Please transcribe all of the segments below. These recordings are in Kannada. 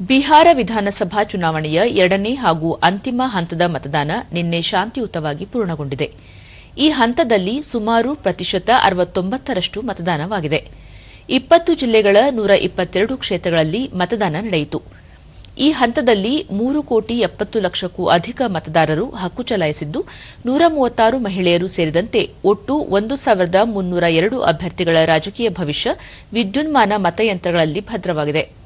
ಬಿಹಾರ ವಿಧಾನಸಭಾ ಚುನಾವಣೆಯ ಎರಡನೇ ಹಾಗೂ ಅಂತಿಮ ಹಂತದ ಮತದಾನ ನಿನ್ನೆ ಶಾಂತಿಯುತವಾಗಿ ಪೂರ್ಣಗೊಂಡಿದೆ. ಈ ಹಂತದಲ್ಲಿ ಸುಮಾರು ಪ್ರತಿಶತ ಅರವತ್ತೊಂಬತ್ತರಷ್ಟು ಮತದಾನವಾಗಿದೆ. ಇಪ್ಪತ್ತು ಜಿಲ್ಲೆಗಳ ನೂರ ಇಪ್ಪತ್ತೆರಡು ಕ್ಷೇತ್ರಗಳಲ್ಲಿ ಮತದಾನ ನಡೆಯಿತು. ಈ ಹಂತದಲ್ಲಿ ಮೂರು ಕೋಟಿ ಎಪ್ಪತ್ತು ಲಕ್ಷಕ್ಕೂ ಅಧಿಕ ಮತದಾರರು ಹಕ್ಕು ಚಲಾಯಿಸಿದ್ದು, ನೂರ ಮೂವತ್ತಾರು ಮಹಿಳೆಯರು ಸೇರಿದಂತೆ ಒಟ್ಟು ಒಂದು ಸಾವಿರದ ಮುನ್ನೂರ ಎರಡು ಅಭ್ಯರ್ಥಿಗಳ ರಾಜಕೀಯ ಭವಿಷ್ಯ ವಿದ್ಯುನ್ಮಾನ ಮತಯಂತ್ರಗಳಲ್ಲಿ ಭದ್ರವಾಗಿದೆ.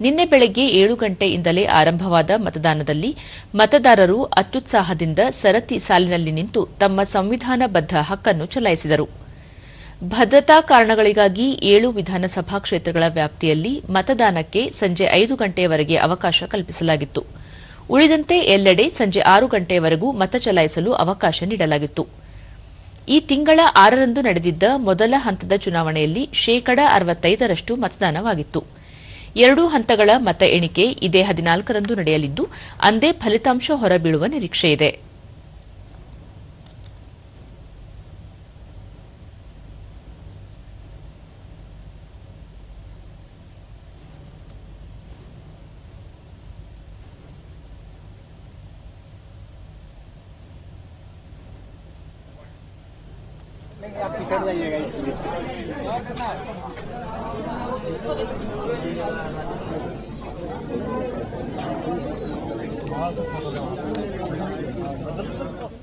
ನಿನ್ನೆ ಬೆಳಗ್ಗೆ ಏಳು ಗಂಟೆಯಿಂದಲೇ ಆರಂಭವಾದ ಮತದಾನದಲ್ಲಿ ಮತದಾರರು ಅತ್ಯುತ್ಸಾಹದಿಂದ ಸರತಿ ಸಾಲಿನಲ್ಲಿ ನಿಂತು ತಮ್ಮ ಸಂವಿಧಾನಬದ್ದ ಹಕ್ಕನ್ನು ಚಲಾಯಿಸಿದರು. ಭದ್ರತಾ ಕಾರಣಗಳಿಗಾಗಿ ಏಳು ವಿಧಾನಸಭಾ ಕ್ಷೇತ್ರಗಳ ವ್ಯಾಪ್ತಿಯಲ್ಲಿ ಮತದಾನಕ್ಕೆ ಸಂಜೆ ಐದು ಗಂಟೆಯವರೆಗೆ ಅವಕಾಶ ಕಲ್ಪಿಸಲಾಗಿತ್ತು. ಉಳಿದಂತೆ ಎಲ್ಲೆಡೆ ಸಂಜೆ ಆರು ಗಂಟೆಯವರೆಗೂ ಮತ ಚಲಾಯಿಸಲು ಅವಕಾಶ ನೀಡಲಾಗಿತ್ತು. ಈ ತಿಂಗಳ ಆರರಂದು ನಡೆದಿದ್ದ ಮೊದಲ ಹಂತದ ಚುನಾವಣೆಯಲ್ಲಿ ಶೇಕಡ ಅರವತ್ತೈದರಷ್ಟು ಮತದಾನವಾಗಿತ್ತು. ಎರಡೂ ಹಂತಗಳ ಮತ ಎಣಿಕೆ ಇದೇ ಹದಿನಾಲ್ಕರಂದು ನಡೆಯಲಿದ್ದು ಅಂದೇ ಫಲಿತಾಂಶ ಹೊರಬೀಳುವ ನಿರೀಕ್ಷೆಯಿದೆ よろしくお願いします。